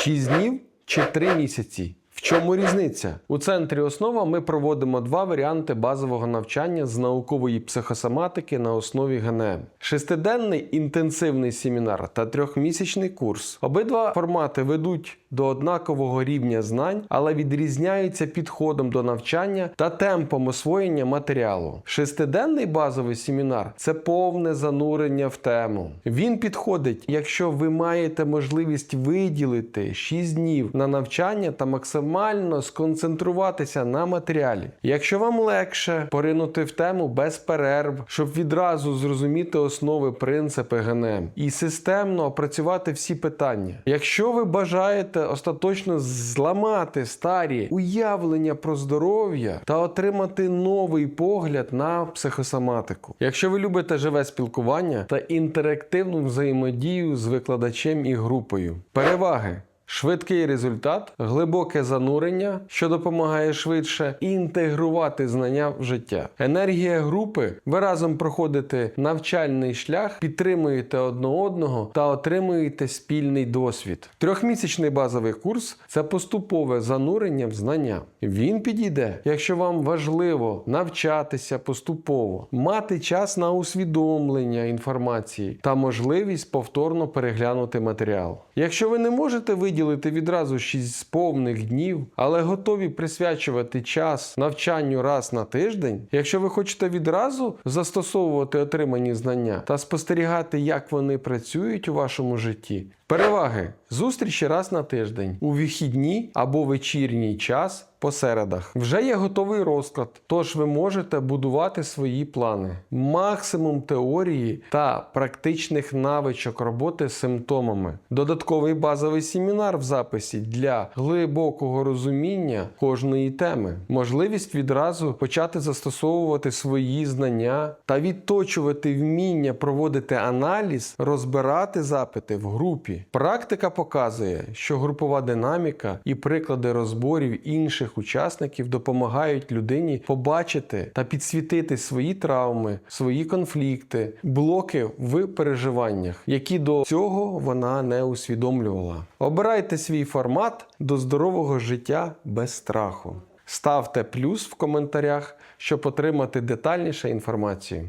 6 днів чи 3 місяці? Чому різниця? У центрі основа ми проводимо два варіанти базового навчання з наукової психосоматики на основі ГНМ: шестиденний інтенсивний семінар та трьохмісячний курс. Обидва формати ведуть до однакового рівня знань, але відрізняються підходом до навчання та темпом освоєння матеріалу. Шестиденний базовий семінар це повне занурення в тему. Він підходить, якщо ви маєте можливість виділити 6 днів на навчання та максимально сконцентруватися на матеріалі. Якщо вам легше поринути в тему без перерв, щоб відразу зрозуміти основи принципи ГНМ і системно опрацювати всі питання. Якщо ви бажаєте остаточно зламати старі уявлення про здоров'я та отримати новий погляд на психосоматику. Якщо ви любите живе спілкування та інтерактивну взаємодію з викладачем і групою. Переваги. Швидкий результат, глибоке занурення, що допомагає швидше інтегрувати знання в життя. Енергія групи. Ви разом проходите навчальний шлях, підтримуєте одне одного та отримуєте спільний досвід. Трьохмісячний базовий курс це поступове занурення в знання. Він підійде, якщо вам важливо навчатися поступово, мати час на усвідомлення інформації та можливість повторно переглянути матеріал. Якщо ви не можете виділити відразу 6 повних днів, але готові присвячувати час навчанню раз на тиждень, якщо ви хочете відразу застосовувати отримані знання та спостерігати, як вони працюють у вашому житті. Переваги зустрічі раз на тиждень у вихідні або вечірній час по середах. Вже є готовий розклад, тож ви можете будувати свої плани. Максимум теорії та практичних навичок роботи з симптомами. Додатковий базовий семінар в записі для глибокого розуміння кожної теми. Можливість відразу почати застосовувати свої знання та відточувати вміння проводити аналіз, розбирати запити в групі. Практика показує, що групова динаміка і приклади розборів інших учасників допомагають людині побачити та підсвітити свої травми, свої конфлікти, блоки в переживаннях, які до цього вона не усвідомлювала. Обирайте свій формат до здорового життя без страху. Ставте плюс в коментарях, щоб отримати детальніше інформацію.